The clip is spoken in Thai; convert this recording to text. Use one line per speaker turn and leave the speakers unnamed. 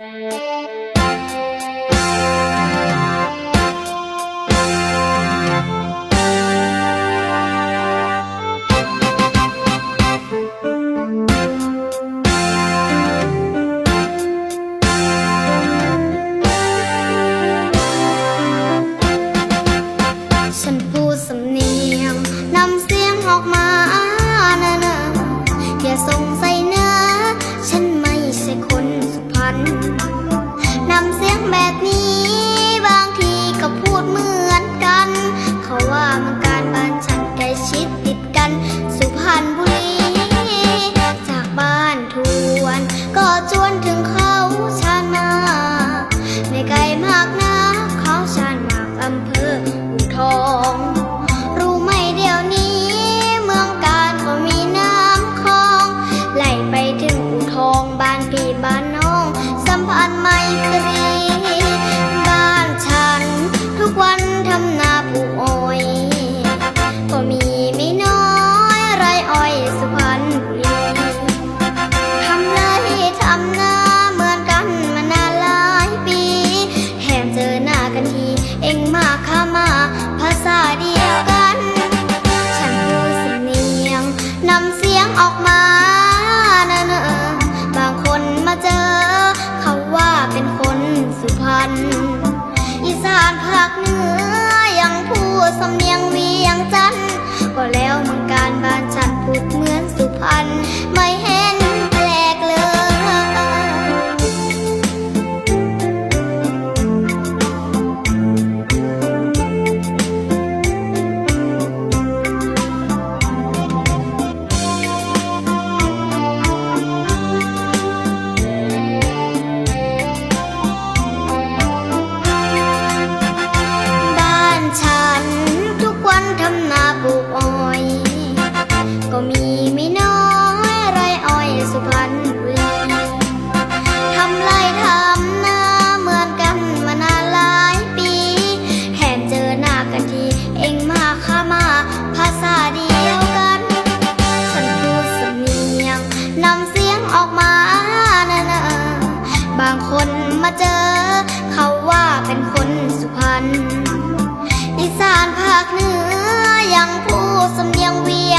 ฉันพูดสำเนียงนำเสียงออกมาเนอะเนอะอย่าสงันสุพรรณบุรี จากบ้านทวน ก็จวนถึงเขาชานาไม่ไกลมากนะเขาชานมากอำเภออูทอง รู้ไหมเดี๋ยวนี้ เมืองการก็มีน้ำคลองไหลไปถึงอูทองบ้านพี่บ้านน้อง สัมพันธ์ไม่ครี เหนือยังพูดสำเนียงเวียงใจางคนมาเจอ เขาว่าเป็นคนสุพรรณอีสานภาคเหนือยังพูดสำเนียงวี